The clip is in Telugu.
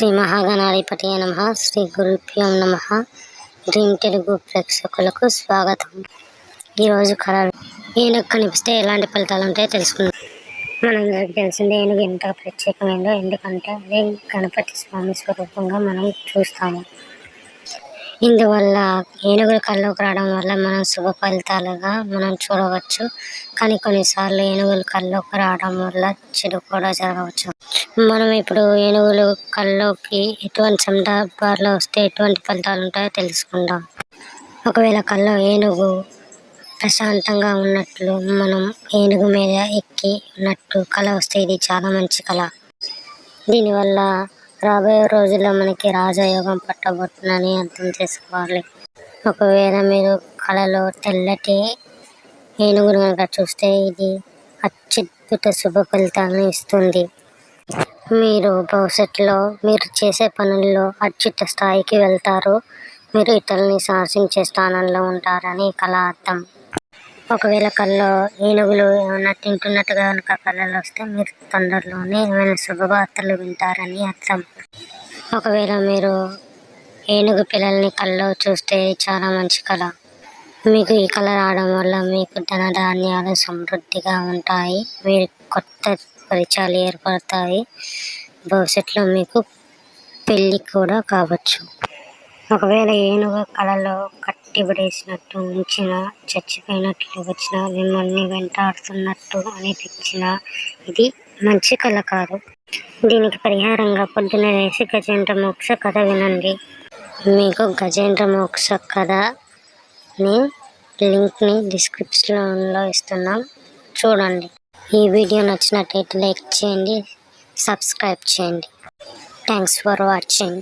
శ్రీ మహాగణాధిపతి నమ. శ్రీ గురుభ్యం నమ. డ్రీమ్ తెలుగు ప్రేక్షకులకు స్వాగతం. ఈరోజు కళలు ఏనుగు కనిపిస్తే ఎలాంటి ఫలితాలు ఉంటాయో తెలుసుకుందాం. మనందరికీ తెలిసిందే ఏనుగు ఎంత ప్రత్యేకమైందో. ఎందుకంటే అదే గణపతి స్వామి స్వరూపంగా మనం చూస్తాము. ఇందువల్ల ఏనుగులు కళ్ళలోకి రావడం వల్ల మనం శుభ ఫలితాలుగా మనం చూడవచ్చు. కానీ కొన్నిసార్లు ఏనుగులు కళ్ళలోకి రావడం వల్ల చెడు కూడా జరగవచ్చు. మనం ఇప్పుడు ఏనుగులు కళ్ళలోకి ఎటువంటి సందర్భాల్లో వస్తే ఎటువంటి ఫలితాలు ఉంటాయో తెలుసుకుందాం. ఒకవేళ కళ్ళలో ఏనుగు ప్రశాంతంగా ఉన్నట్లు మనం ఏనుగు మీద ఎక్కి ఉన్నట్టు కళ వస్తే ఇది చాలా మంచి కళ. దీనివల్ల రాబోయే రోజుల్లో మనకి రాజయోగం పట్టబోతుందని అర్థం చేసుకోవాలి. ఒకవేళ మీరు కళలో తెల్లటి ఏనుగును కనుక చూస్తే ఇది అత్యద్భుత శుభ ఫలితాలను ఇస్తుంది. మీరు భవిష్యత్తులో మీరు చేసే పనుల్లో అత్యుత స్థాయికి వెళ్తారు. మీరు ఇతరులని శాసించే స్థానంలో ఉంటారని కళ అర్థం. ఒకవేళ కళ్ళు ఏనుగులు ఏమైనా తింటున్నట్టుగా కనుక కళ్ళలో వస్తే మీరు తొందరలోనే ఏమైనా శుభవార్తలు వింటారని అర్థం. ఒకవేళ మీరు ఏనుగు పిల్లల్ని కళ్ళు చూస్తే చాలా మంచి కళ. మీకు ఈ కళ రావడం వల్ల మీకు ధనధాన్యాలు సమృద్ధిగా ఉంటాయి. మీరు కొత్త పరిచయాలు ఏర్పడతాయి. భవిష్యత్తులో మీకు పెళ్ళి కూడా కావచ్చు. ఒకవేళ ఏనుగు కళలో కట్టిబడేసినట్టు ఉంచిన చచ్చిపోయినట్లు వచ్చిన మిమ్మల్ని వెంటాడుతున్నట్టు అనిపించిన ఇది మంచి కళ కాదు. దీనికి పరిహారంగా పొద్దున వేసి గజేంద్ర మోక్ష కథ వినండి. మీకు గజేంద్ర మోక్ష కథని లింక్ని డిస్క్రిప్షన్లో ఇస్తున్నాం. చూడండి. ఈ వీడియో నచ్చినట్టయితే లైక్ చేయండి సబ్స్క్రైబ్ చేయండి. Thanks for watching.